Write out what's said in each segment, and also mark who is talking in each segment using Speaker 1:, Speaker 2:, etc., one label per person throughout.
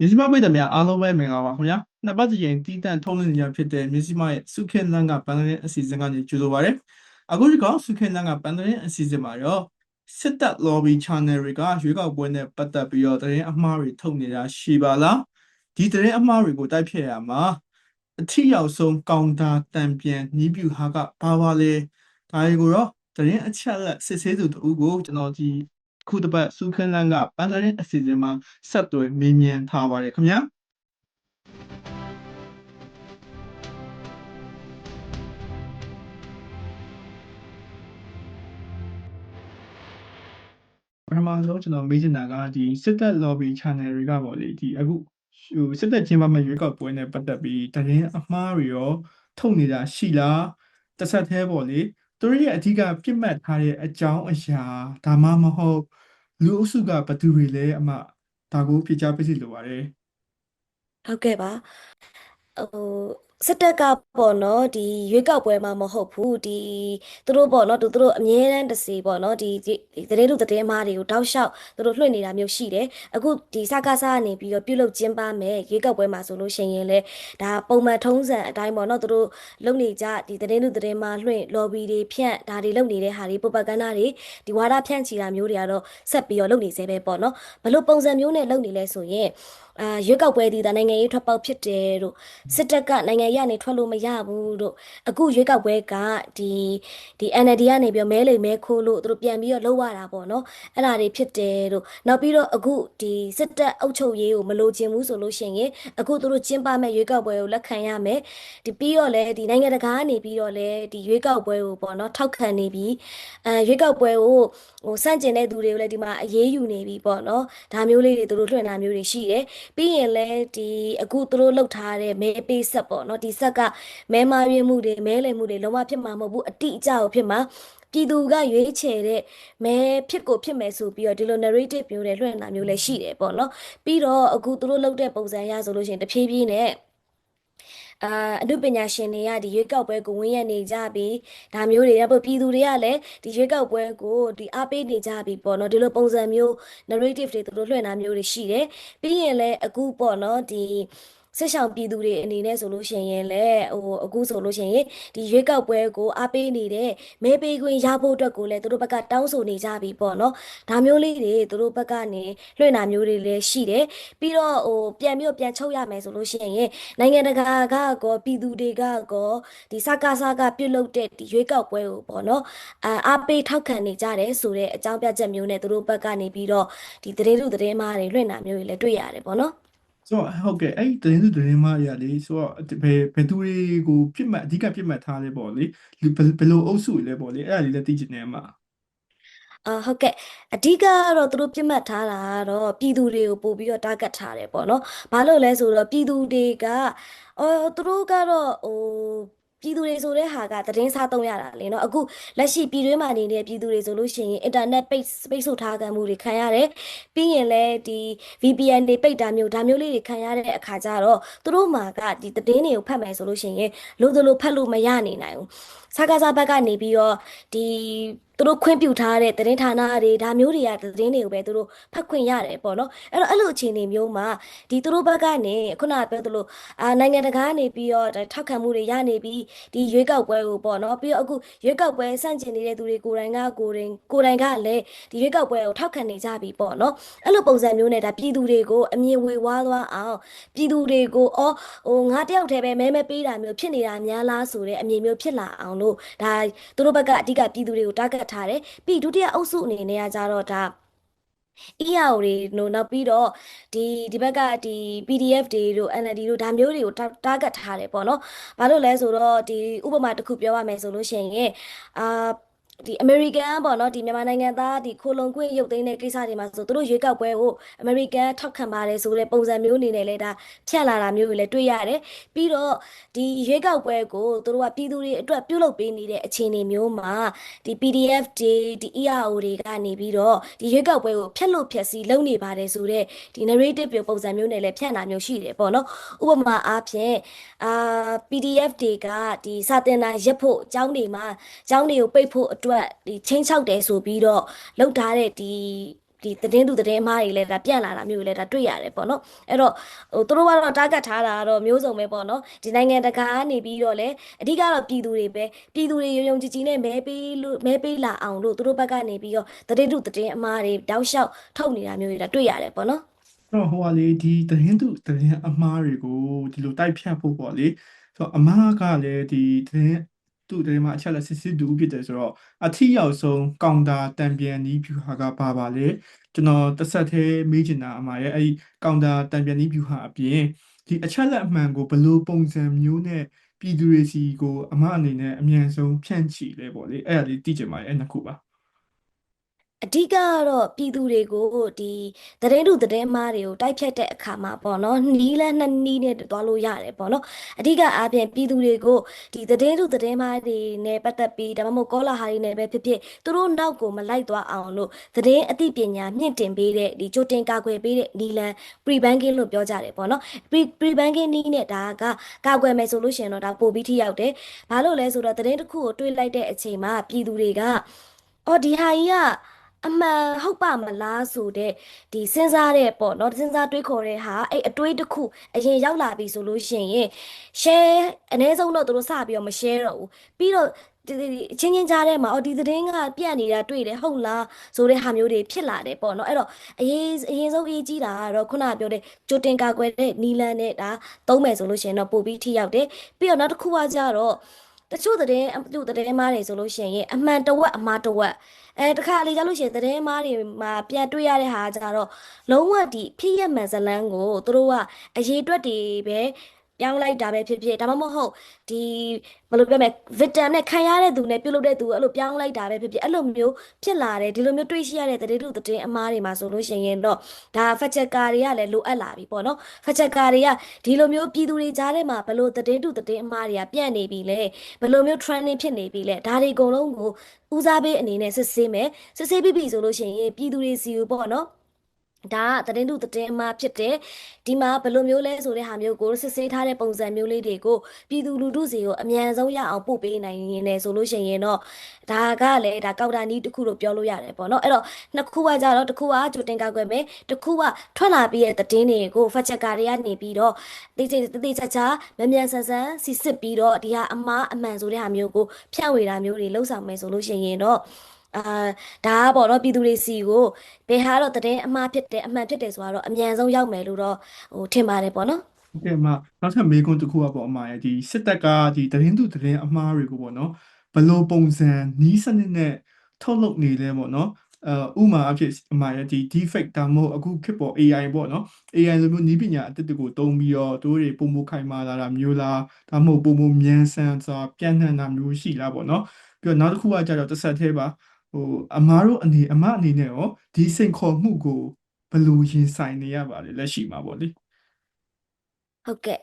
Speaker 1: မြစီမပိတ်တယ်များအားလုံးပဲမင်္ဂလာပါခင်ဗျာနှစ်ပတ်ကြိမ်တီးတန့်ထုံးလင်းနေရဖြစ်တဲ့မြစီမရဲ့စုခင်လန်းကပန်းသတင်းအစီအစဉ်ကနေကြိုဆိုပါရစေအခုဒီကောင်စုခင်လန်းကပန်းသတင်းအစီအစဉ်မှာရောစစ်တပ် lobby channel တွေကရွေးကောက်ပွဲနဲ့ပတ်သက်ပြီးတော့သတင်းအမှားတွေထုတ်နေတာရှိပါလားဒီသတင်းအမှားတွေကိုတိုက်ဖျက်ရမှာအထီရောက်ဆုံးကောင်တာတံပြန်နီးပြူဟာကဘာပါလဲဒါတွေကိုတော့သတင်းအချက်လက်စစ်ဆေးသူတို့ကိုကျွန်တော်ဒီ ခုတစ်ပတ်စုခင်လန်းကပန်းသတင်းအစီအစဉ်မှာဆက်သွယ်မေးမြန်းထားပါတယ်ခင်ဗျာပထမဆုံးကျွန်တော်မေးချင်တာကဒီစစ်တပ် lobby channel တွေကပေါ့လေဒီအခုဟိုစစ်တပ်ချင်းပါမဲ့ရွေးကောက်ပွဲနဲ့ပတ်သက်ပြီးတရင်အမှားတွေရောထုတ်နေတာရှိလားတစ်ဆက်သေးပေါ့လေ သူတို့ရဲ့အဓိကပြစ်မှတ်ထားတဲ့အကြောင်းအရာဒါမှမဟုတ်လူအုပ်စုကဘယ်သူတွေလဲအမဒါကိုဖြေချပေးစီလိုပါတယ်
Speaker 2: ဟုတ်ကဲ့ပါဟို စစ်တပ်ကပေါ့နော်ဒီရွေးကောက်ပွဲမှာမဟုတ်ဘူးဒီသူတို့ပေါ့နော်သူတို့အမြဲတမ်းတစေပေါ့နော်ဒီဒီသတင်းတို့သတင်းမားတွေကိုတောက်လျှောက်သူတို့လွှင့်နေတာမျိုးရှိတယ်အခုဒီစကားစားကနေပြီးတော့ပြုတ်လုကျင်းပမယ်ရွေးကောက်ပွဲမှာဆိုလို့ရှိရင်လည်းဒါပုံမှန်ထုံးစံအတိုင်းပေါ့နော်သူတို့လုပ်နေကြဒီသတင်းတို့သတင်းမားလွှင့် lobby တွေဖြန့်ဒါတွေလုပ်နေတဲ့ဟာတွေ propaganda တွေဒီဝါဒဖြန့်ချီတာမျိုးတွေကတော့ဆက်ပြီးတော့လုပ်နေသေးပဲပေါ့နော်ဘယ်လိုပုံစံမျိုးနဲ့လုပ်နေလဲဆိုရင် အာရွေးကောက်ပွဲဒီဒါနိုင်ငံရေးထွက်ပေါက်ဖြစ်တယ်တို့စစ်တပ်ကနိုင်ငံရေးကနေထွက်လို့မရဘူးတို့အခုရွေးကောက်ပွဲကဒီဒီ NLD ကနေပြီးတော့မဲလိမ်မဲခိုးလို့သူတို့ပြန်ပြီးတော့လှုပ်ရတာပေါ့နော်အဲ့ဒါတွေဖြစ်တယ်တို့နောက်ပြီးတော့အခုဒီစစ်တပ်အုပ်ချုပ်ရေးကိုမလိုချင်ဘူးဆိုလို့ရှိရင်အခုသူတို့ကျင်းပမဲ့ရွေးကောက်ပွဲကိုလက်ခံရမယ်ဒီပြီးတော့လည်းဒီနိုင်ငံတကာကနေပြီးတော့လည်းဒီရွေးကောက်ပွဲကိုပေါ့နော်ထောက်ခံနေပြီးအဲရွေးကောက်ပွဲကိုဟိုစန့်ကျင်တဲ့သူတွေကိုလည်းဒီမှာအရေးယူနေပြီပေါ့နော်ဒါမျိုးလေးတွေသူတို့လွှင့်တာမျိုးတွေရှိတယ်ပြီးရင်လည်းဒီအခုသူတို့လှုပ်ထားတဲ့မဲပေးဆက်ပေါ့နော်ဒီဆက်ကမဲမာရွေးမှုတွေမဲလိမ်မှုတွေလုံးဝဖြစ်မှာမဟုတ်ဘူးအတိအကျကိုဖြစ်မှာပြည်သူကရွေးချယ်တဲ့မဲဖြစ်ကိုဖြစ်မယ်ဆိုပြီးတော့ဒီလို narrative မျိုးတွေလွှင့်တာမျိုးလည်းရှိတယ်ပေါ့နော်ပြီးတော့အခုသူတို့လှုပ်တဲ့ပုံစံအရဆိုလို့ရှိရင်တဖြည်းဖြည်းနဲ့ အာအနုပညာရှင်တွေကဒီရွေးကောက်ပွဲကိုဝင်ရနေကြပြီဒါမျိုးတွေတော့ပြည်သူတွေကလည်းဒီရွေးကောက်ပွဲကိုဒီအားပေးနေကြပြီပေါ့နော်ဒီလိုပုံစံမျိုး narrative တွေသူတို့လွှင့်တာမျိုးတွေရှိတယ်ပြီးရင်လည်းအခုပေါ့နော်ဒီ ဆက်ဆောင်ပြည်သူတွေအနေနဲ့ဆိုလို့ရှိရင်လည်းဟိုအခုဆိုလို့ရှိရင်ဒီရွေးကောက်ပွဲကိုအားပေးနေတဲ့မဲပေးခွင့်ရဖို့အတွက်ကိုလည်းသူတို့ဘက်ကတောင်းဆိုနေကြပြီပေါ့နော်ဒါမျိုးလေးတွေသူတို့ဘက်ကနေလွှင့်တာမျိုးတွေလည်းရှိတယ်ပြီးတော့ဟိုပြန်ပြီးတော့ပြန်ချုပ်ရမယ်ဆိုလို့ရှိရင်နိုင်ငံတကာကကောပြည်သူတွေကကောဒီစကားစကားပြုတ်လုတဲ့ဒီရွေးကောက်ပွဲကိုပေါ့နော်အာအားပေးထောက်ခံနေကြတယ်ဆိုတဲ့အကြောင်းပြချက်မျိုးနဲ့သူတို့ဘက်ကနေပြီးတော့ဒီသတင်းလူသတင်းမားတွေလွှင့်တာမျိုးတွေလည်းတွေ့ရတယ်ပေါ့နော်
Speaker 1: ဆိုတော့ဟုတ်ကဲ့အဲ့ဒီသတင်းစုသတင်းမားတွေကလေဆိုတော့ဘယ်ဘယ်သူတွေကိုပြစ်မှတ်အဓိကပြစ်မှတ်ထားလဲပေါ့လေလူဘယ်ဘယ်လိုအုပ်စုတွေလဲပေါ့လေအဲ့ဒါလေးလည်းသိချင်တယ်အမ
Speaker 2: အာဟုတ်ကဲ့အဓိကကတော့သူတို့ပြစ်မှတ်ထားတာကတော့ပြည်သူတွေကိုပို့ပြီးတော့ target ထားတယ်ပေါ့နော်။ဘာလို့လဲဆိုတော့ပြည်သူတွေကအော်သူတို့ကတော့ဟို ပြည်သူတွေဆိုတဲ့ဟာကသတင်းစားသုံးရတာလေနော်အခုလက်ရှိပြည်တွင်းမှာနေတဲ့ပြည်သူတွေဆိုလို့ရှိရင် internet ပိတ်ပိတ်ဆို့ထားခံမှုတွေခံရတယ်ပြီးရင်လည်းဒီ VPN တွေပိတ်တာမျိုးဒါမျိုးလေးတွေခံရတဲ့အခါကျတော့သူတို့မှာကဒီသတင်းတွေကိုဖတ်မယ်ဆိုလို့ရှိရင်လို့သလိုဖတ်လို့မရနေနိုင်ဘူး စကားစားဘက်ကနေပြီးတော့ဒီသူတို့ခွင့်ပြုထားတဲ့သတင်းဌာနတွေဒါမျိုးတွေကသတင်းတွေကိုပဲသူတို့ဖတ်ခွင့်ရတယ်ပေါ့နော်အဲ့တော့အဲ့လိုအခြေအနေမျိုးမှာဒီသူတို့ဘက်ကနေခုနကပြောသလိုအာနိုင်ငံတကာကနေပြီးတော့ဒါထောက်ခံမှုတွေရနေပြီးဒီရွေးကောက်ပွဲကိုပေါ့နော်ပြီးတော့အခုရွေးကောက်ပွဲစန့်ကျင်နေတဲ့သူတွေကိုယ်တိုင်ကကိုယ်တိုင်ကိုယ်တိုင်ကလည်းဒီရွေးကောက်ပွဲကိုထောက်ခံနေကြပြီပေါ့နော်အဲ့လိုပုံစံမျိုးနဲ့ဒါပြည်သူတွေကိုအမြင်ဝေဝါးသွားအောင်ပြည်သူတွေကိုအော်ဟိုငါတယောက်တည်းပဲမဲမဲပေးတာမျိုးဖြစ်နေတာများလားဆိုတဲ့အမြင်မျိုးဖြစ်လာအောင်လို့ဒါသူတို့ဘက်ကအဓိကပြည်သူတွေကို target ထားတယ်ပြီးဒုတိယအုပ်စုအနေနဲ့ကကြတော့ဒါ EAO တွေတို့နောက်ပြီးတော့ဒီဒီဘက်ကဒီ PDF တွေတို့ NLD တို့ဒါမျိုးတွေကို target ထားတယ်ပေါ့နော်။ဘာလို့လဲဆိုတော့ဒီဥပမာတစ်ခုပြောရမယ်ဆိုလို့ရှိရင်အာ ဒီ American ပေါ့နော်ဒီမြန်မာနိုင်ငံသားဒီခိုလုံခွင့်ရုပ်သိမ်းတဲ့ကိစ္စတွေမှာဆိုသူတို့ရွေးကောက်ပွဲကို American ထောက်ခံပါတယ်ဆိုတဲ့ပုံစံမျိုးအနေနဲ့လည်းဒါဖြန့်လာတာမျိုးတွေလည်းတွေ့ရတယ်ပြီးတော့ဒီရွေးကောက်ပွဲကိုသူတို့ကပြည်သူတွေအတွက်ပြုလုပ်ပေးနေတဲ့အခြေအနေမျိုးမှာဒီ PDF တွေဒီ ERO တွေကနေပြီးတော့ဒီရွေးကောက်ပွဲကိုဖျက်လို့ဖျက်ဆီးလုပ်နေပါတယ်ဆိုတဲ့ဒီ narrative ပုံစံမျိုးနဲ့လည်းဖြန့်တာမျိုးရှိတယ်ပေါ့နော်ဥပမာအားဖြင့်အာ PDF တွေကဒီစာတင်တာရက်ဖို့အကြောင်းတွေမှာအကြောင်းတွေကိုပိတ်ဖို့အတွက်ဒီချင်းချောက်တယ်ဆိုပြီးတော့လောက်ထားတဲ့ဒီဒီသတင်းသူသတင်းအမားတွေလည်းဒါပြန့်လာတာမျိုးတွေလည်းဒါတွေ့ရတယ်ပေါ့နော်အဲ့တော့ဟိုသူတို့ကတော့ target ထားတာကတော့မျိုးစုံပဲပေါ့နော်ဒီနိုင်ငံတကာကနေပြီးတော့လည်းအဓိကတော့ပြည်သူတွေပဲပြည်သူတွေယုံယုံကြည်ကြည်နဲ့မဲပေးလို့မဲပေးလာအောင်လို့သူတို့ဘက်ကနေပြီးတော့သတင်းသူသတင်းအမားတွေတောက်လျှောက်ထုတ်နေတာမျိုးတွေဒါတွေ့ရတယ်ပေါ့နော်
Speaker 1: အဲ့တော့ဟိုကလေဒီသတင်းသူသတင်းအမှားတွေကိုဒီလိုတိုက်ဖြတ်ဖို့ပေါ့လေဆိုတော့အမှားကလည်းဒီသတင်း သူသတင်းမှာအချက်လက်စစ်စစ်တူဖြစ်တယ်ဆိုတော့အထီးရောက်ဆုံးကောင်တာတံပြန်နီးဖြူဟာကဘာပါလဲကျွန်တော်တစ်ဆက်သေးမေးချင်တာအမှားရဲ့အဲ့ဒီကောင်တာတံပြန်နီးဖြူဟာအပြင်ဒီအချက်လက်အမှန်ကိုဘယ်လိုပုံစံမျိုးနဲ့ပြည်သူတွေစီကိုအမှားအနေနဲ့အမြန်ဆုံးဖြန့်ချီလဲပေါ့လေအဲ့ဒါလေးသိချင်ပါတယ်အဲ့နှစ်ခုပါ
Speaker 2: အဓိကကတော့ပြည်သူတွေကိုဒီသတင်းတူသတင်းမှားတွေကိုတိုက်ဖြတ်တဲ့အခါမှာပေါ့နော်နီးလန်းနှစ်နီးနဲ့တွားလို့ရတယ်ပေါ့နော်အဓိကအားဖြင့်ပြည်သူတွေကိုဒီသတင်းတူသတင်းမှားတွေနဲ့ပတ်သက်ပြီးဒါမှမဟုတ်ကောလာဟာတွေနဲ့ပဲဖြစ်ဖြစ်သူတို့နောက်ကိုမလိုက်သွားအောင်လို့သတင်းအသိပညာမြင့်တင်ပေးတဲ့ဒီကြိုတင်ကာကွယ်ပေးတဲ့နီးလန်း pre banking လို့ပြောကြတယ်ပေါ့နော် pre pre banking နီးနဲ့ဒါကကာကွယ်မယ်ဆိုလို့ရှိရင်တော့ဒါပိုပြီးထိရောက်တယ်ဘာလို့လဲဆိုတော့သတင်းတစ်ခုကိုတွေးလိုက်တဲ့အချိန်မှာပြည်သူတွေကအော်ဒီဟာကြီးက အမှန်ဟုတ်ပါမလားဆိုတဲ့ဒီစဉ်းစားတဲ့ပေါ့နော်စဉ်းစားတွေးခေါ်တဲ့ဟာအဲ့အတွေးတစ်ခုအရင်ရောက်လာပြီဆိုလို့ရှိရင် share အနည်းဆုံးတော့သူတို့စပြီးတော့မ share တော့ဘူးပြီးတော့ဒီဒီအချင်းချင်းကြားထဲမှာအော်ဒီသတင်းကပြန့်နေတာတွေ့တယ်ဟုတ်လားဆိုတဲ့ဟာမျိုးတွေဖြစ်လာတယ်ပေါ့နော်အဲ့တော့အရေးအရင်ဆုံးအရေးကြီးတာကတော့ခုနကပြောတဲ့ကြိုတင်ကာကွယ်တဲ့နီလန်နဲ့ဒါသုံးမယ်ဆိုလို့ရှိရင်တော့ပိုပြီးထိရောက်တယ်ပြီးတော့နောက်တစ်ခုကကြတော့တချို့သတင်းအတူသတင်းမားတွေဆိုလို့ရှိရင်အမှန်တဝက်အမှားတဝက် အဲတခါလေကြလို့ရှိရင်သတင်းမားတွေမှာပြန်တွေ့ရတဲ့ဟာကြတော့လုံးဝဒီဖြစ်ရမှန်ဇလန်းကိုသူတို့ကအရေးအတွက်တွေပဲ ပြောင်းလိုက်တာပဲဖြစ်ဖြစ်ဒါမှမဟုတ်ဒီဘယ်လိုပြောမလဲ victim နဲ့ခံရတဲ့သူနဲ့ပြုတ်လုပ်တဲ့သူအဲ့လိုပြောင်းလိုက်တာပဲဖြစ်ဖြစ်အဲ့လိုမျိုးဖြစ်လာတယ်ဒီလိုမျိုးတွေ့ရှိရတဲ့သတင်းတို့သတင်းအမားတွေမှာဆိုလို့ရှိရင်တော့ဒါ fact checker တွေကလည်းလိုအပ်လာပြီပေါ့နော် fact checker တွေကဒီလိုမျိုးပြည်သူတွေကြားထဲမှာဘယ်လိုသတင်းတို့သတင်းအမားတွေကပြန့်နေပြီလဲဘယ်လိုမျိုး trending ဖြစ်နေပြီလဲဒါတွေအကုန်လုံးကိုဦးစားပေးအနေနဲ့စစ်ဆေးမယ်စစ်ဆေးပြီးပြီဆိုလို့ရှိရင်ပြည်သူတွေစီကိုပေါ့နော် ဒါကသတင်းသူသတင်းအမှားဖြစ်တယ်ဒီမှာဘယ်လိုမျိုးလဲဆိုတဲ့ဟာမျိုးကိုစစ်ဆေးထားတဲ့ပုံစံမျိုးလေးတွေကိုပြည်သူလူထုစီကိုအမြန်ဆုံးရအောင်ပို့ပေးနိုင်ရင်လည်းဆိုလို့ရှိရင်တော့ဒါကလည်းဒါကောက်တာနီးတစ်ခုလို့ပြောလို့ရတယ်ပေါ့နော်အဲ့တော့နှစ်ခုကကြတော့တစ်ခုကကြိုတင်ကောက်ွယ်မယ်တစ်ခုကထွက်လာပြီးတဲ့သတင်းတွေကိုဖတ်ချက်ကာတွေကနေပြီးတော့တိတိတိတိချာချာမမြန်ဆန်ဆန်စီစစ်ပြီးတော့ဒီဟာအမှားအမှန်ဆိုတဲ့ဟာမျိုးကိုဖြန့်ဝေတာမျိုးတွေလှုပ်ဆောင်မယ်ဆိုလို့ရှိရင်တော့ အာဒါကပေါ့နော်ပြည်သူတွေစီကိုဘယ်ဟာတော့တည်င်းအမှားဖြစ်တယ်အမှန်ဖြစ်တယ်ဆိုတော့အမြန်ဆုံးရောက်မယ်လို့တော့ဟိုထင်ပါတယ်ပေါ့နော်
Speaker 1: ဟုတ်ကဲ့အမနောက်ထပ်မေးခွန်းတစ်ခုကပေါ့အမရဲ့ဒီစစ်တပ်ကဒီသတင်းသူသတင်းအမှားတွေကိုပေါ့နော်ဘယ်လိုပုံစံနီးစနစ်နဲ့ထုတ်လုပ်နေလဲပေါ့နော်အဲဥပမာအဖြစ်အမရဲ့ဒီ defect ဒါမှမဟုတ်အခုခေတ်ပေါ် AI ပေါ့နော် AI လိုမျိုးနည်းပညာအသစ်တွေကိုသုံးပြီးတော့သူတို့တွေပုံမခိုင်မာလာတာမျိုးလားဒါမှမဟုတ်ပုံမမြန်ဆန်စွာပြန့်နှံ့တာမျိုးရှိလားပေါ့နော်ပြီးတော့နောက်တစ်ခုကကြတော့တစ်ဆက်သေးပါ ဟိုအမားတို့အနေအမအနေနဲ့ရောဒီစိန်ခေါ်မှုကိုဘယ်လိုရင်ဆိုင်နေရပါလဲလက်ရှိမှာပေါ့လေ
Speaker 2: ဟုတ်ကဲ့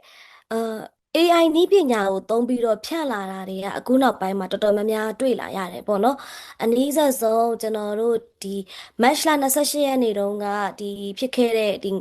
Speaker 2: အာ AI နည်းပညာကိုသုံးပြီးတော့ဖြန့်လာတာတွေကအခုနောက်ပိုင်းမှာတော်တော်များများတွေ့လာရတယ်ပေါ့နော်အနည်းဆက်ဆုံးကျွန်တော်တို့ ဒီ match လ28ရက်နေ့တုန်းကဒီဖြစ်ခဲ့တဲ့ဒီ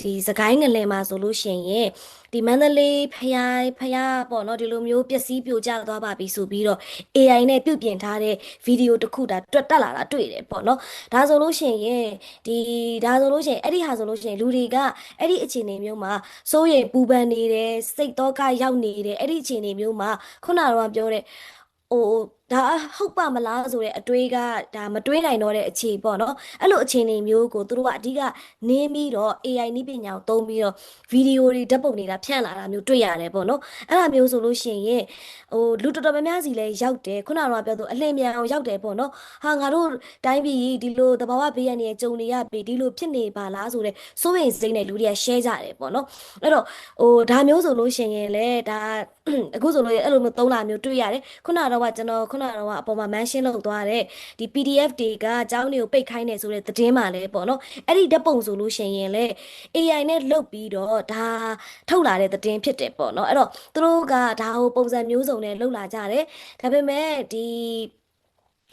Speaker 2: ဒီစကိုင်းငလင်မှာဆိုလို့ရှိရင်ဒီမန္တလေးဖျားဖျားပေါ့နော်ဒီလိုမျိုးပျက်စီးပြိုကျသွားပါပြီဆိုပြီးတော့ AI နဲ့ပြုပြင်ထားတဲ့ဗီဒီယိုတစ်ခုဒါတွက်တက်လာတာတွေ့တယ်ပေါ့နော်ဒါဆိုလို့ရှိရင်ဒီဒါဆိုလို့ရှိရင်အဲ့ဒီဟာဆိုလို့ရှိရင်လူတွေကအဲ့ဒီအခြေအနေမျိုးမှာစိုးရိမ်ပူပန်နေတယ်စိတ်တော့ကရောက်နေတယ်အဲ့ဒီအခြေအနေမျိုးမှာခုနကတော့ပြောတဲ့ဟို ဒါဟုတ်ပါမလားဆိုတဲ့အတွေးကဒါမတွေးနိုင်တော့တဲ့အခြေပေါ့နော်အဲ့လိုအခြေအနေမျိုးကိုသူတို့ကအဓိကနင်းပြီးတော့ AI နည်းပညာကိုသုံးပြီးတော့ဗီဒီယိုတွေဓာတ်ပုံတွေဒါဖြန့်လာတာမျိုးတွေ့ရတယ်ပေါ့နော်အဲ့ဒါမျိုးဆိုလို့ရှိရင်ဟိုလူတော်တော်များများစီလဲရောက်တယ်ခုနကတော့ပြောသူအလင်းမြန်အောင်ရောက်တယ်ပေါ့နော်ဟာငါတို့တိုင်းပြည်ဒီလိုသဘာဝဘေးရန်တွေကြုံနေရပြီဒီလိုဖြစ်နေပါလားဆိုတဲ့စိုးရိမ်စိတ်နဲ့လူတွေက share ကြတယ်ပေါ့နော်အဲ့တော့ဟိုဒါမျိုးဆိုလို့ရှိရင်လေဒါအခုဆိုလို့အဲ့လိုမျိုးသုံးလာမျိုးတွေ့ရတယ်ခုနကတော့ကကျွန်တော်ခုနကတော့ကအပေါ်မှာ mention လုပ်သွားတဲ့ဒီ PDF တွေကအကြောင်းတွေကိုပိတ်ခိုင်းနေဆိုတဲ့သတင်းမှလည်းပေါ့နော်အဲ့ဒီဓာတ်ပုံဆိုလို့ရှိရင်လေ AI နဲ့လုတ်ပြီးတော့ဒါထုတ်လာတဲ့သတင်းဖြစ်တယ်ပေါ့နော်အဲ့တော့သူတို့ကဒါဟိုပုံစံမျိုးစုံနဲ့လုတ်လာကြတယ်ဒါပေမဲ့ဒီ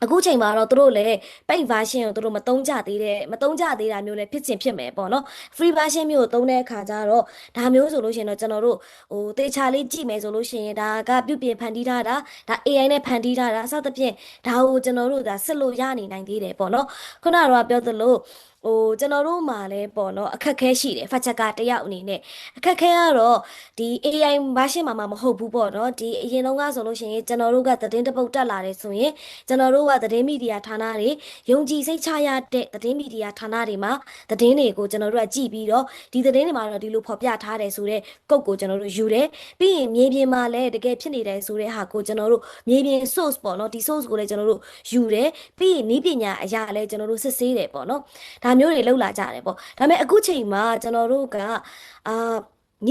Speaker 2: အခုချိန်မှာတော့သူတို့လည်း paid version ကိုသူတို့မသုံးကြသေးတဲ့မသုံးကြသေးတာမျိုးလည်းဖြစ်ချင်ဖြစ်မယ်ပေါ့နော် free version မျိုးကိုသုံးတဲ့အခါကျတော့ဒါမျိုးဆိုလို့ရှိရင်တော့ကျွန်တော်တို့ဟိုတေချာလေးကြည့်မယ်ဆိုလို့ရှိရင်ဒါကပြုပြင်ဖန်တီးထားတာဒါ AI နဲ့ဖန်တီးထားတာအစသဖြင့်ဒါကိုကျွန်တော်တို့ဒါစစ်လို့ရနေနိုင်သေးတယ်ပေါ့နော်ခုနကတော့ပြောသလို ဟိုကျွန်တော်တို့မှာလည်းပေါ့နော်အခက်ခဲရှိတယ်ဖတ်ချက်ကတယောက်အနေနဲ့အခက်ခဲကတော့ဒီ AI ဘာရှင်းမှာမဟုတ်ဘူးပေါ့နော်ဒီအရင်တုန်းကဆိုလို့ရှိရင်ကျွန်တော်တို့ကသတင်းတစ်ပုဒ်တက်လာတယ်ဆိုရင်ကျွန်တော်တို့ကသတင်းမီဒီယာဌာနတွေယုံကြည်စိတ်ချရတဲ့သတင်းမီဒီယာဌာနတွေမှာသတင်းတွေကိုကျွန်တော်တို့ကကြည့်ပြီးတော့ဒီသတင်းတွေမှာတော့ဒီလိုဖော်ပြထားတယ်ဆိုတော့ကုတ်ကိုကျွန်တော်တို့ယူတယ်ပြီးရင်မြေပြင်မှာလည်းတကယ်ဖြစ်နေတယ်ဆိုတဲ့ဟာကိုကျွန်တော်တို့မြေပြင် source ပေါ့နော်ဒီ source ကိုလည်းကျွန်တော်တို့ယူတယ်ပြီးရင်ဤပညာအရာလည်းကျွန်တော်တို့စစ်ဆေးတယ်ပေါ့နော်ဒါမျိုးတွေလောက်လာကြတယ်ပေါ့ဒါပေမဲ့အခုချိန်မှာကျွန်တော်တို့ကအာ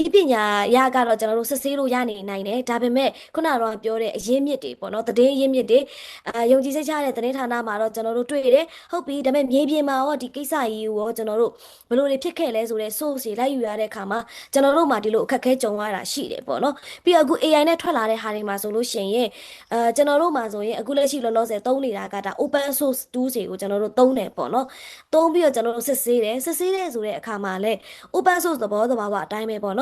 Speaker 2: ဤပညာရကတော့ကျွန်တော်တို့စစ်ဆေးလို့ရနေနိုင်တယ်ဒါပေမဲ့ခုနကတော့ပြောတဲ့အရင်းမြစ်တွေပေါ့နော်သတင်းအရင်းမြစ်တွေအာယုံကြည်စိတ်ချတဲ့သတင်းဌာနမှာတော့ကျွန်တော်တို့တွေ့တယ်ဟုတ်ပြီဒါပေမဲ့မြေပြင်မှာရောဒီကိစ္စကြီးကိုရောကျွန်တော်တို့ဘယ်လိုတွေဖြစ်ခဲ့လဲဆိုတဲ့ source တွေလိုက်ယူရတဲ့အခါမှာကျွန်တော်တို့မှာဒီလိုအခက်အခဲကြုံရတာရှိတယ်ပေါ့နော်ပြီးတော့အခု AI နဲ့ထွက်လာတဲ့ဟာတွေမှာဆိုလို့ရှိရင်အာကျွန်တော်တို့မှာဆိုရင်အခုလက်ရှိလောလောဆယ်သုံးနေတာကဒါ open source tools တွေကိုကျွန်တော်တို့သုံးတယ်ပေါ့နော်သုံးပြီးတော့ကျွန်တော်တို့စစ်ဆေးတယ်စစ်ဆေးတယ်ဆိုတဲ့အခါမှာလည်း open source သဘောသဘာဝအတိုင်းပဲပေါ့နော်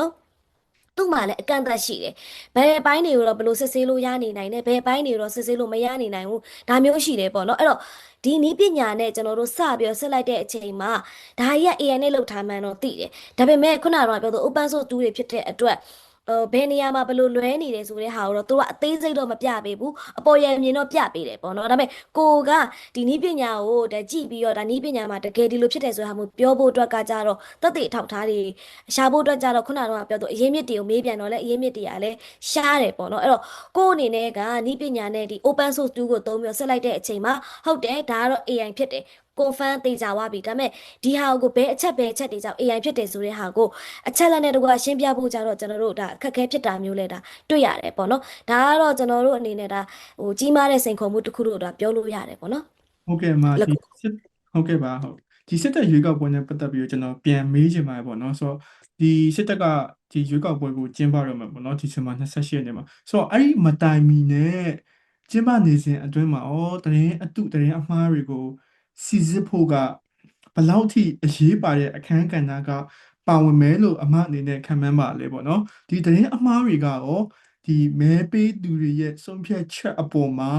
Speaker 2: သူ့မှာလည်းအကန့်အသတ်ရှိတယ်။ဘယ်အပိုင်းတွေကိုတော့ဘယ်လိုစစ်ဆေးလို့ရနေနိုင်တယ်။ဘယ်အပိုင်းတွေကိုတော့စစ်ဆေးလို့မရနေနိုင်ဘူး။ဒါမျိုးရှိတယ်ပေါ့နော်။အဲ့တော့ဒီနည်းပညာနဲ့ကျွန်တော်တို့စပြီးတော့ဆက်လိုက်တဲ့အချိန်မှာဒါကြီးက AI နဲ့လောက်ထားမှန်းတော့သိတယ်။ဒါပေမဲ့ခုနကတော့ပြောသူ open source tool တွေဖြစ်တဲ့အတွက်ဟို ဘယ်နေရာမှာဘယ်လိုလွဲနေတယ်ဆိုတဲ့ဟာကိုတော့သူကအသေးစိတ်တော့မပြပေးဘူးအပေါ်ရအမြင်တော့ပြပေးတယ်ပေါ့နော်ဒါပေမဲ့ကိုကဒီနည်းပညာကိုဒါကြည့်ပြီးတော့ဒါနည်းပညာမှာတကယ်ဒီလိုဖြစ်တယ်ဆိုတဲ့ဟာမျိုးပြောဖို့အတွက်ကကြတော့သက်သေအထောက်ထားတွေရှာဖို့အတွက်ကြတော့ခုနကတော့ပြောသူအရင်မြစ်တွေကိုမေးပြန်တော့လဲအရင်မြစ်တွေကလည်းရှားတယ်ပေါ့နော်အဲ့တော့ကိုအနေနဲ့ကနည်းပညာနဲ့ဒီ open source tool ကိုသုံးပြီးတော့ဆက်လိုက်တဲ့အချိန်မှာဟုတ်တယ်ဒါကတော့ AI ဖြစ်တယ် confirm သိကြသွားပြီဒါပေမဲ့ဒီဟာကိုဘယ်အချက်ဘယ်အချက်တွေကြောင့် AI ဖြစ်တယ်ဆိုတဲ့ဟာကိုအချက်လက်နဲ့တကွာရှင်းပြဖို့ကြတော့ကျွန်တော်တို့ဒါအခက်အခဲဖြစ်တာမျိုးလဲဒါတွေ့ရတယ်ပေါ့နော်ဒါကတော့ကျွန်တော်တို့အနေနဲ့ဒါဟိုကြီးမားတဲ့စိန်ခေါ်မှုတစ်ခုလို့ဒါပြောလို့ရတယ်ပေါ့နော်
Speaker 1: ဟုတ်ကဲ့အမ
Speaker 2: လက်
Speaker 1: ဒီ
Speaker 2: ခု
Speaker 1: စစ်ဟုတ်ကဲ့ပါဟုတ်ဒီစစ်တပ်ရွေးကောက်ပွဲနဲ့ပတ်သက်ပြီးတော့ကျွန်တော်ပြန်မေးချင်ပါတယ်ပေါ့နော်ဆိုတော့ဒီစစ်တပ်ကဒီရွေးကောက်ပွဲကိုကျင်းပရမှာပေါ့နော်ဒီဇင်ဘာ28ရက်နေ့မှာဆိုတော့အဲ့ဒီမတိုင်မီနဲ့ကျင်းပနေစဉ်အတွင်းမှာဩတရင်အတုတရင်အမှားတွေကို စီစစ်ဖို့ကဘယ်လောက်ထိအရေးပါတဲ့အခန်းကဏ္ဍကပါဝင်မယ်လို့အမအနေနဲ့ခံမှန်းပါလဲပေါ့နော်ဒီတရင်အမှားတွေကရောဒီမဲပေးသူတွေရဲ့ဆုံးဖြတ်ချက်အပေါ်မှာ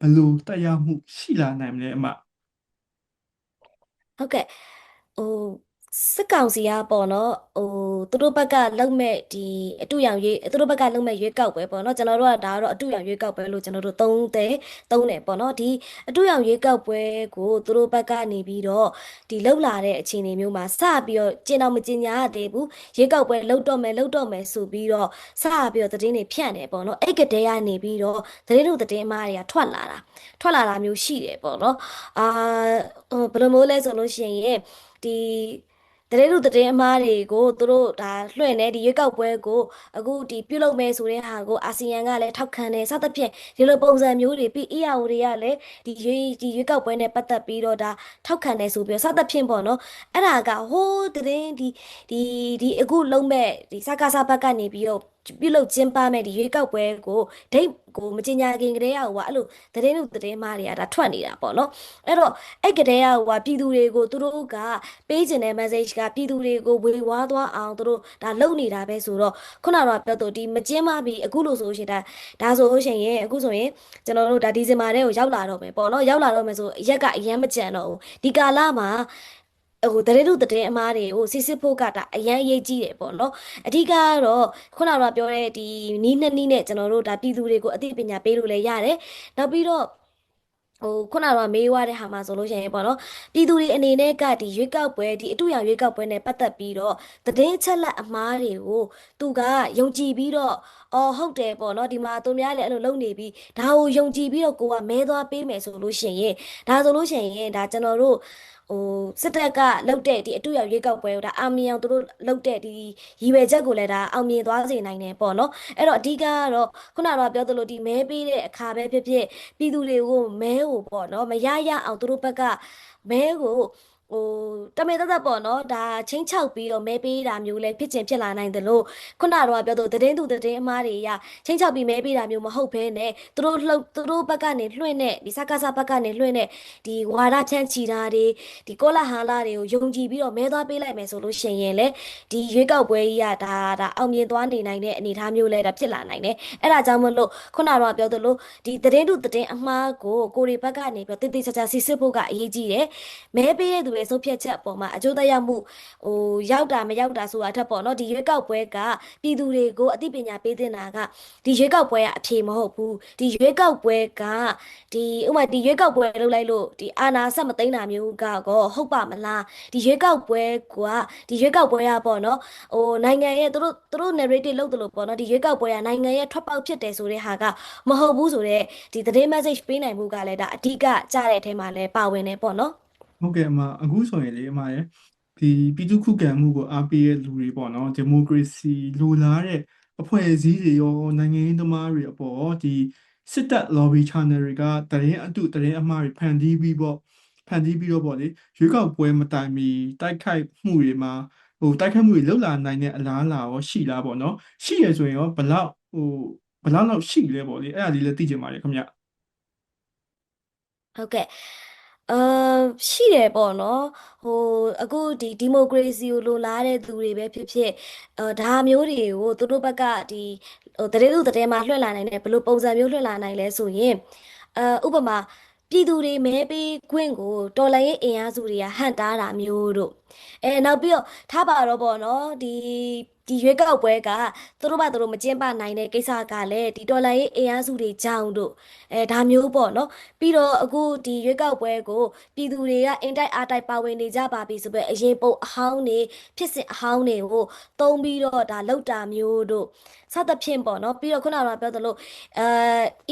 Speaker 1: ဘယ်လိုတက်ရောက်မှုရှိလာနိုင်မလဲအမ
Speaker 2: ဟုတ်ကဲ့ဟို စစ်ကောင်စီကပေါ့နော်ဟိုသူတို့ဘက်ကလုံမဲ့ဒီအတူရောင်ရွေးသူတို့ဘက်ကလုံမဲ့ရွေးကောက်ပွဲပေါ့နော်ကျွန်တော်တို့ကဒါကတော့အတူရောင်ရွေးကောက်ပွဲလို့ကျွန်တော်တို့သုံးတယ်သုံးတယ်ပေါ့နော်ဒီအတူရောင်ရွေးကောက်ပွဲကိုသူတို့ဘက်ကနေပြီးတော့ဒီလှုပ်လာတဲ့အခြေအနေမျိုးမှာစပြီးတော့ကျင်းတော့မကျင်းညာရသေးဘူးရွေးကောက်ပွဲလှုပ်တော့မယ်လှုပ်တော့မယ်ဆိုပြီးတော့စပြီးတော့သတင်းတွေဖြန့်တယ်ပေါ့နော်အဲ့ကတည်းကနေပြီးတော့သတင်းတို့သတင်းအမှားတွေကထွက်လာတာထွက်လာတာမျိုးရှိတယ်ပေါ့နော်အာဟိုဘယ်လိုမျိုးလဲဆိုလို့ရှိရင်ဒီ တရေလူတည်အမားတွေကိုသူတို့ဒါလွှင့်နေဒီရွေးကောက်ပွဲကိုအခုဒီပြုလုပ်မယ်ဆိုတဲ့ဟာကိုအာဆီယံကလည်းထောက်ခံတယ်စသဖြင့်ဒီလိုပုံစံမျိုးတွေပြီး EAO တွေကလည်းဒီရွေးဒီရွေးကောက်ပွဲနဲ့ပတ်သက်ပြီးတော့ဒါထောက်ခံတယ်ဆိုပြီးတော့စသဖြင့်ပေါ့နော်အဲ့ဒါကဟိုးတရင်ဒီဒီဒီအခုလုံးမဲ့ဒီစကားစားဘက်ကနေပြီးတော့ ပြုလုပ်ကျင်းပမဲ့ဒီရွေးကောက်ပွဲကိုဒိတ်ကိုမတင်ညာခင်ကလေးကဟိုကအဲ့လိုတရင်လူတရင်မားတွေကဒါထွက်နေတာပေါ့နော်အဲ့တော့အဲ့ကလေးကဟိုကပြည်သူတွေကိုသူတို့ကပေးခြင်းတဲ့ message ကပြည်သူတွေကိုဝေဝါးသွားအောင်သူတို့ဒါလုပ်နေတာပဲဆိုတော့ခုနကတော့ပြောတော့ဒီမကျင်းမပြီးအခုလို့ဆိုရှင်ဒါဒါဆိုလို့ရှိရင်အခုဆိုရင်ကျွန်တော်တို့ဒါဒီဇင်ဘာထဲကိုရောက်လာတော့မယ်ပေါ့နော်ရောက်လာတော့မယ်ဆိုရက်ကအရန်မကြံတော့ဘူးဒီကာလမှာ ဟိုတရေတို့တည်အမားတွေကိုစစ်စစ်ဖို့ကဒါအရန်အရေးကြီးတယ်ပေါ့နော်အဓိကကတော့ခုနကတော့ပြောတဲ့ဒီနီးနှစ်နီးနဲ့ကျွန်တော်တို့ဒါပြည်သူတွေကိုအသိပညာပေးလို့လည်းရတယ်နောက်ပြီးတော့ဟိုခုနကတော့မေးွားတဲ့ဟာမှာဆိုလို့ရှိရင်ပေါ့နော်ပြည်သူတွေအနေနဲ့ကဒီရွေးကောက်ပွဲဒီအတူရောင်ရွေးကောက်ပွဲနဲ့ပတ်သက်ပြီးတော့သတင်းအချက်လက်အမှားတွေကိုသူကယုံကြည်ပြီးတော့အော်ဟုတ်တယ်ပေါ့နော်ဒီမှာသူများလည်းအဲ့လိုလုပ်နေပြီးဒါကိုယုံကြည်ပြီးတော့ကိုကမဲသွားပေးမယ်ဆိုလို့ရှိရင်ဒါဆိုလို့ရှိရင်ဒါကျွန်တော်တို့ ဟိုစစ်တပ်ကလှုပ်တဲ့ဒီအတူရောက်ရွေးကောက်ပွဲကိုဒါအောင်မြင်အောင်သူတို့လှုပ်တဲ့ဒီရည်ရွယ်ချက်ကိုလည်းဒါအောင်မြင်သွားစေနိုင်တယ်ပေါ့နော်အဲ့တော့အဓိကကတော့ခုနကတော့ပြောသလိုဒီမဲပေးတဲ့အခါပဲဖြစ်ဖြစ်ပြည်သူတွေကိုမဲကိုပေါ့နော်မရရအောင်သူတို့ဘက်ကမဲကို ဟိုတမေတသက်ပေါ့နော်ဒါချင်းချောက်ပြီးတော့မဲပေးတာမျိုးလည်းဖြစ်ချင်ဖြစ်လာနိုင်တယ်လို့ခုနကတော့ပြောတော့သတင်းသူသတင်းအမားတွေရချင်းချောက်ပြီးမဲပေးတာမျိုးမဟုတ်ဘဲနဲ့သူတို့လှုပ်သူတို့ဘက်ကနေလွှင့်တဲ့ဒီစကားစဘက်ကနေလွှင့်တဲ့ဒီဝါဒချမ်းချီတာတွေဒီကောလာဟာလာတွေကိုယုံကြည်ပြီးတော့မဲသွားပေးလိုက်မယ်ဆိုလို့ရှိရင်လေဒီရွေးကောက်ပွဲကြီးကဒါဒါအောင်မြင်သွားနေနိုင်တဲ့အနေအထားမျိုးလည်းဒါဖြစ်လာနိုင်တယ်အဲ့ဒါကြောင့်မလို့ခုနကတော့ပြောသလိုဒီသတင်းသူသတင်းအမှားကိုကိုရီဘက်ကနေပြီးတော့တိတိကျကျစစ်စစ်ဖို့ကအရေးကြီးတယ်မဲပေးတဲ့သူရဲ့ဆုံးဖြတ်ချက်အပေါ်မှာအကျိုးသက်ရောက်မှုဟိုရောက်တာမရောက်တာဆိုတာထက်ပေါ့နော်ဒီရွေးကောက်ပွဲကပြည်သူတွေကိုအသိပညာပေးတင်တာကဒီရွေးကောက်ပွဲကအဖြေမဟုတ်ဘူးဒီရွေးကောက်ပွဲကဒီဥပမာဒီရွေးကောက်ပွဲလုပ်လိုက်လို့ဒီအာဏာဆက်မသိမ်းတာမျိုးကတော့ဟုတ်ပါမလားဒီရွေးကောက်ပွဲကဒီရွေးကောက်ပွဲကပေါ့နော်ဟိုနိုင်ငံရဲ့သူတို့သူတို့ narrative လုပ်တယ်လို့ပေါ့နော်ဒီရွေးကောက်ပွဲကနိုင်ငံရဲ့ထွက်ပေါက်ဖြစ်တယ်ဆိုတဲ့ဟာကမဟုတ်ဘူးဆိုတော့ဒီသတင်း message ပေးနိုင်မှုကလည်းဒါအဓိကကြားတဲ့အထဲမှာလည်းပါဝင်နေပေါ့နော်
Speaker 1: ဟုတ်ကဲ့အမအခုဆိုရင်လေအမရဲ့ဒီပြည်သူခုခံမှုကိုအားပေးတဲ့လူတွေပေါ့နော်ဒီမိုကရေစီလိုလားတဲ့အဖွဲ့အစည်းတွေရောနိုင်ငံရေးသမားတွေအပေါ်ဒီစစ်တပ် lobby channel တွေကတရင်အတုတရင်အမှားတွေဖန်တီးပြီးပေါ့ဖန်တီးပြီးတော့ပေါ့လေရွေးကောက်ပွဲမတိုင်မီတိုက်ခိုက်မှုတွေမှာဟိုတိုက်ခိုက်မှုတွေလှုပ်လာနိုင်တဲ့အလားအလာရောရှိလားပေါ့နော်ရှိရဆိုရင်ရောဘယ်လောက်ဟိုဘယ်လောက်လောက်ရှိလဲပေါ့လေအဲ့ဒါလေးလည်းသိချင်ပါတယ်ခင်ဗျ
Speaker 2: ဟုတ်ကဲ့ အာရှိတယ်ပေါ့နော်ဟိုအခုဒီဒီမိုကရေစီကိုလိုလားတဲ့သူတွေပဲဖြစ်ဖြစ်အာဒါမျိုးတွေကိုသူတို့ဘက်ကဒီဟိုတရေသူတရေမှာလွှတ်လာနိုင်တယ်ဘယ်လိုပုံစံမျိုးလွှတ်လာနိုင်လဲဆိုရင်အာဥပမာပြည်သူတွေမဲပေးခွင့်ကိုတော်လှန်ရေးအင်အားစုတွေကဟန့်တားတာမျိုးတို့အဲနောက်ပြီးတော့ထားပါတော့ပေါ့နော်ဒီ ဒီရွေးကောက်ပွဲကသူတို့ဘာသူတို့မကျင်းပနိုင်တဲ့ကိစ္စကလည်းဒီတော်လှန်ရေးအင်အားစုတွေကြောင့်တို့အဲဒါမျိုးပေါ့နော်ပြီးတော့အခုဒီရွေးကောက်ပွဲကိုပြည်သူတွေကအင်တိုက်အားတိုက်ပါဝင်နေကြပါပြီဆိုပဲအရင်ပုံအဟောင်းနေဖြစ်စဉ်အဟောင်းတွေကိုတုံးပြီးတော့ဒါလောက်တာမျိုးတို့စသဖြင့်ပေါ့နော်ပြီးတော့ခုနကပြောသလိုအဲ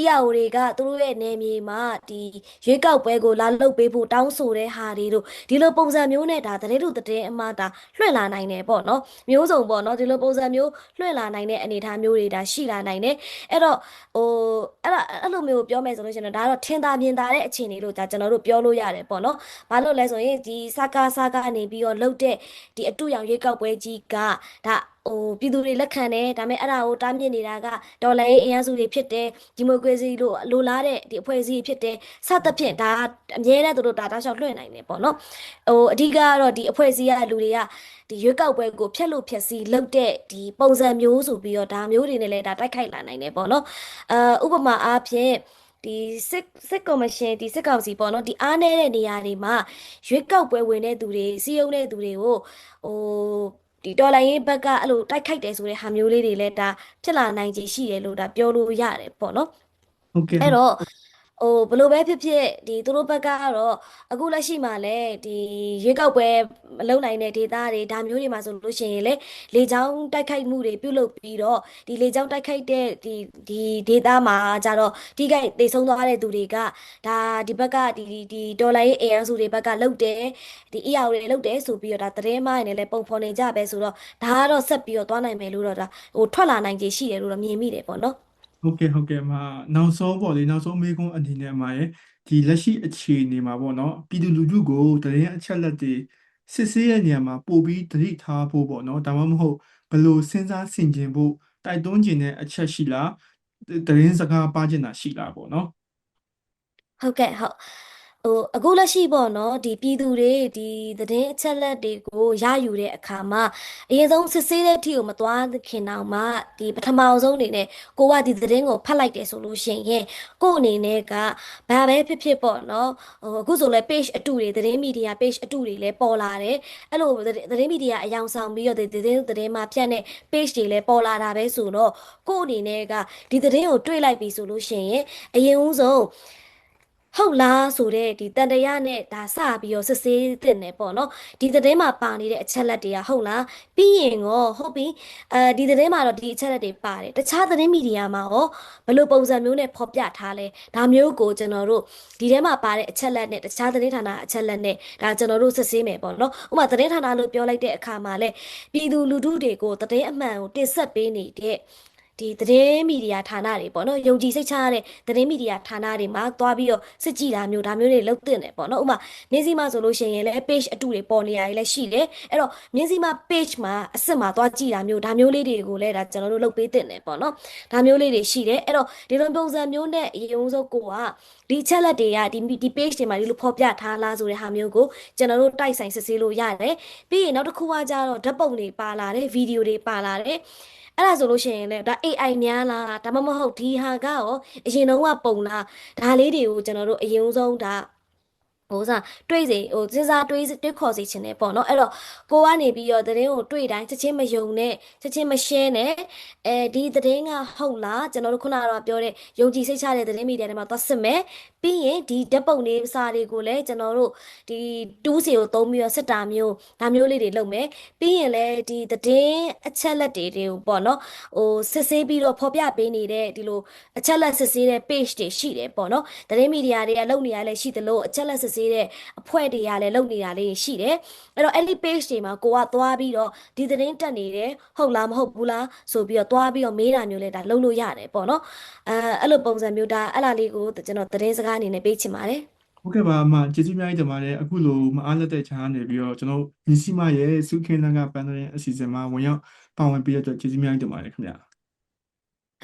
Speaker 2: EAO တွေကသူတို့ရဲ့နေမြေမှာဒီရွေးကောက်ပွဲကိုလာလုတ်ပေးဖို့တောင်းဆိုတဲ့ဟာတွေတို့ဒီလိုပုံစံမျိုးနဲ့ဒါတရေတို့တရေအမှားဒါလွှင့်လာနိုင်တယ်ပေါ့နော်မျိုးစုံပေါ့နော်ဒီလိုပုံစံမျိုးလွှင့်လာနိုင်တဲ့အနေအထားမျိုးတွေဒါရှိလာနိုင်တယ်အဲ့တော့ဟိုအဲ့ဒါအဲ့လိုမျိုးပြောမယ်ဆိုလို့ရှိရင်တော့ဒါကတော့ထင်သာမြင်သာတဲ့အခြေအနေလို့ဒါကျွန်တော်တို့ပြောလို့ရတယ်ပေါ့နော်ဘာလို့လဲဆိုရင်ဒီစကားစကားနေပြီးတော့လှုပ်တဲ့ဒီအတူရောင်ရွေးကောက်ပွဲကြီးကဒါ ဟိုပြည်သူတွေလက်ခံတယ်ဒါပေမဲ့အဲ့ဒါကိုတားမြစ်နေတာကဒေါ်လာရေးအင်အားစုတွေဖြစ်တယ်ဒီမိုကရေစီလို့လိုလားတဲ့ဒီအဖွဲ့အစည်းဖြစ်တယ်စသဖြင့်ဒါအမြဲတမ်းသူတို့ဒါတောက်လျှောက်လွှင့်နိုင်တယ်ပေါ့နော်ဟိုအဓိကကတော့ဒီအဖွဲ့အစည်းကလူတွေကဒီရွေးကောက်ပွဲကိုဖျက်လို့ဖျက်ဆီးလုပ်တဲ့ဒီပုံစံမျိုးဆိုပြီးတော့ဒါမျိုးတွေနဲ့လည်းဒါတိုက်ခိုက်လာနိုင်တယ်ပေါ့နော်အာဥပမာအားဖြင့်ဒီစစ်စစ်ကော်မရှင်ဒီစစ်ကောင်စီပေါ့နော်ဒီအားနည်းတဲ့နေရာတွေမှာရွေးကောက်ပွဲဝင်တဲ့သူတွေစီးရုံးတဲ့သူတွေကိုဟို ဒီတော်လိုင်းရေးဘက်ကအဲ့လိုတိုက်ခိုက်တယ်ဆိုတဲ့ဟာမျိုးလေးတွေလည်းဒါဖြစ်လာနိုင်ခြေရှိတယ်လို့ဒါပြောလို့ရတယ်ပေါ့နော်
Speaker 1: ဟုတ်ကဲ့
Speaker 2: အဲ့တော့ ဟိုဘယ်လိုပဲဖြစ်ဖြစ်ဒီသူတို့ဘက်ကတော့အခုလက်ရှိမှာလည်းဒီရွေးကောက်ပွဲမလုပ်နိုင်တဲ့ဒေသတွေဒါမျိုးတွေမှာဆိုလို့ရှိရင်လေလေကြောင်းတိုက်ခိုက်မှုတွေပြုလုပ်ပြီးတော့ဒီလေကြောင်းတိုက်ခိုက်တဲ့ဒီဒီဒေသမှာကြတော့ဒီကိတေဆုံးသွားတဲ့သူတွေကဒါဒီဘက်ကဒီဒီဒီဒေါ်လာရေးအင်အားစုတွေဘက်ကလုတ်တယ်ဒီအီယာတွေလုတ်တယ်ဆိုပြီးတော့ဒါသတင်းမိုင်းနဲ့လည်းပုံဖော်နေကြပဲဆိုတော့ဒါကတော့ဆက်ပြီးတော့သွားနိုင်မယ်လို့တော့ဒါဟိုထွက်လာနိုင်ခြေရှိတယ်လို့တော့မြင်မိတယ်ပေါ့နော်
Speaker 1: ဟုတ်ကဲ့ဟုတ်ကဲ့အမနောက်ဆုံးပေါ့လေနောက်ဆုံးမေးခွန်းအနေနဲ့အမရဲ့ဒီလက်ရှိအခြေအနေမှာပေါ့နော်ပြည်သူလူထုကိုတရင်အချက်လက်တွေစစ်ဆေးရဲ့နေရာမှာပို့ပြီးသတိထားဖို့ပေါ့နော်ဒါမှမဟုတ်ဘယ်လိုစဉ်းစားဆင်ခြင်ဖို့တိုက်တွန်းခြင်းတဲ့အချက်ရှိလားတရင်စကားပါခြင်းတာရှိလားပေါ့နော်
Speaker 2: ဟုတ်ကဲ့ဟုတ် ဟိုအခုလက်ရှိပေါ့နော်ဒီပြည်သူတွေဒီသတင်းအချက်လက်တွေကိုရယူတဲ့အခါမှာအရင်ဆုံးစစ်ဆေးတဲ့အထိကိုမသွားခင်တောင်မှဒီပထမအောင်ဆုံးအနေနဲ့ကိုကဒီသတင်းကိုဖတ်လိုက်တယ်ဆိုလို့ရှိရင်ကို့အနေနဲ့ကဘာပဲဖြစ်ဖြစ်ပေါ့နော်ဟိုအခုဆိုလဲ page အတုတွေသတင်းမီဒီယာ page အတုတွေလည်းပေါ်လာတယ်အဲ့လိုသတင်းမီဒီယာအယောင်ဆောင်ပြီးတော့ဒီသတင်းသတင်းမှာဖြန့်တဲ့ page တွေလည်းပေါ်လာတာပဲဆိုတော့ကို့အနေနဲ့ကဒီသတင်းကိုတွေ့လိုက်ပြီဆိုလို့ရှိရင်အရင်ဦးဆုံး ဟုတ်လားဆိုတဲ့ဒီတန်တရားနဲ့ဒါစပြီးတော့စစ်ဆေးတင်တယ်ပေါ့နော်ဒီသတင်းမှာပါနေတဲ့အချက်လက်တွေကဟုတ်လားပြီးရင်ရောဟုတ်ပြီအဲဒီသတင်းမှာတော့ဒီအချက်လက်တွေပါတယ်တခြားသတင်းမီဒီယာမှာရောဘယ်လိုပုံစံမျိုးနဲ့ဖော်ပြထားလဲဒါမျိုးကိုကျွန်တော်တို့ဒီထဲမှာပါတဲ့အချက်လက်နဲ့တခြားသတင်းဌာနအချက်လက်နဲ့ဒါကျွန်တော်တို့စစ်ဆေးမယ်ပေါ့နော်ဥပမာသတင်းဌာနလို့ပြောလိုက်တဲ့အခါမှာလဲပြည်သူလူထုတွေကိုသတင်းအမှန်ကိုတင်ဆက်ပေးနေတဲ့ ဒီသတင်းမီဒီယာဌာနတွေပေါ့နော်ယုံကြည်စိတ်ချရတဲ့သတင်းမီဒီယာဌာနတွေမှာသွားပြီးတော့စစ်ကြည့်တာမျိုးဒါမျိုးတွေလုပ်သင့်တယ်ပေါ့နော်ဥပမာမြင်းစီမှာဆိုလို့ရှိရင်လည်း page အတူတွေပေါ်နေရတယ်လည်းရှိတယ်အဲ့တော့မြင်းစီမှာ page မှာအစစ်မှာသွားကြည့်တာမျိုးဒါမျိုးလေးတွေကိုလည်းဒါကျွန်တော်တို့လုပ်ပေးသင့်တယ်ပေါ့နော်ဒါမျိုးလေးတွေရှိတယ်အဲ့တော့ဒီလိုပုံစံမျိုးနဲ့အရင်ဆုံးကိုကဒီချက်လက်တွေကဒီဒီ page တွေမှာဒီလိုဖော်ပြထားလားဆိုတဲ့ဟာမျိုးကိုကျွန်တော်တို့တိုက်ဆိုင်စစ်ဆေးလို့ရတယ်ပြီးရင်နောက်တစ်ခုကကြတော့ဓာတ်ပုံတွေပါလာတယ်ဗီဒီယိုတွေပါလာတယ် အဲ့ဒါဆိုလို့ရှိရင်လည်းဒါ AI များလားဒါမှမဟုတ်ဒီဟာကရောအရင်တုန်းကပုံလားဒါလေးတွေကိုကျွန်တော်တို့အရင်ဆုံးဒါ ဟိုစားတွေးစီဟိုစဉ်းစားတွေးတွေးခေါ်စီချင်တယ်ပေါ့နော်အဲ့တော့ကိုကနေပြီးတော့သတင်းကိုတွေးတိုင်းချက်ချင်းမယုံနဲ့ချက်ချင်းမရှင်းနဲ့အဲဒီသတင်းကဟုတ်လားကျွန်တော်တို့ခုနကတော့ပြောတဲ့ယုံကြည်စိတ်ချတဲ့သတင်းမီဒီယာတွေမှာသွားစစ်မယ်ပြီးရင်ဒီဓာတ်ပုံလေးစာတွေကိုလည်းကျွန်တော်တို့ဒီတူးစီကိုသုံးပြီးတော့စစ်တာမျိုးဒါမျိုးလေးတွေလုပ်မယ်ပြီးရင်လည်းဒီသတင်းအချက်လက်တွေတွေကိုပေါ့နော်ဟိုစစ်ဆေးပြီးတော့ဖော်ပြပေးနေတဲ့ဒီလိုအချက်လက်စစ်ဆေးတဲ့ page တွေရှိတယ်ပေါ့နော်သတင်းမီဒီယာတွေကလုပ်နေရလဲရှိသလိုအချက်လက်စစ်ဆေးတဲ့အဖွဲ့တွေကလည်းလုပ်နေတာလေးရှိတယ်အဲ့တော့အဲ့ဒီ page တွေမှာကိုကသွားပြီးတော့ဒီသတင်းတက်နေတယ်ဟုတ်လားမဟုတ်ဘူးလားဆိုပြီးတော့သွားပြီးတော့မေးတာမျိုးလဲဒါလုပ်လို့ရတယ်ပေါ့နော်အဲအဲ့လိုပုံစံမျိုးဒါအဲ့လားလေးကိုကျွန်တော်သတင်းစကားအနေနဲ့ပေးချင်ပါတယ်
Speaker 1: ဟုတ်ကဲ့ပါအမကျေးဇူးအများကြီးတင်ပါတယ်အခုလိုမအားလက်တဲ့ခြားနေပြီးတော့ကျွန်တော်မြစီမရဲ့စုခင်းလန်းကပန်းတဲ့အစီအစဉ်မှာဝင်ရောက်ပါဝင်ပြီးတဲ့အတွက်ကျေးဇူးအများကြီးတင်ပါတယ်ခင်ဗျာ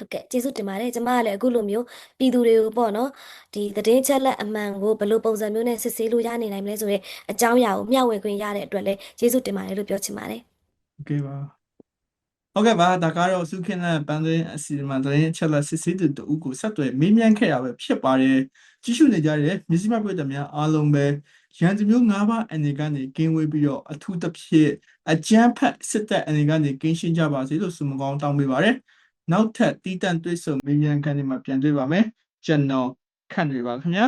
Speaker 2: ဟုတ်ကဲ့ကျေးဇူးတင်ပါတယ်ကျမကလည်းအခုလိုမျိုးပြည်သူတွေကိုပေါ့နော်ဒီသတင်းချက်လက်အမှန်ကိုဘယ်လိုပုံစံမျိုးနဲ့စစ်ဆေးလို့ရနေနိုင်မလဲဆိုတော့အကြောင်းအရာကိုမျှဝေခွင့်ရတဲ့အတွက်လည်းကျေးဇူးတင်ပါတယ်လို့ပြောချင်ပါတယ်
Speaker 1: โอเคပါဟုတ်ကဲ့ပါဒါကတော့စုခင်းလန်းပန်းတဲ့အစီအစဉ်မှာသတင်းအချက်လက်စစ်ဆေးသူတဦးကိုဆက်သွယ်မေးမြန်းခဲ့တာပဲဖြစ်ပါတယ်ကြည့်ရှုနေကြတဲ့မြစီမပြည်သူများအားလုံးပဲရန်သူမျိုး၅ပါးအနေကနေကင်းဝေးပြီးတော့အထူးသဖြင့်အကြမ်းဖက်စစ်တပ်အနေကနေကင်းရှင်းကြပါစေလို့ဆုမကောင်းတောင်းပေးပါတယ် နောက်ထပ်တီးတန့်တွေ့ဆုံမေးမြန်းခန်းတွေမှာပြန်တွေ့ပါမယ်ကျွန်တော်ခန့်တွေပါခင်ဗျာ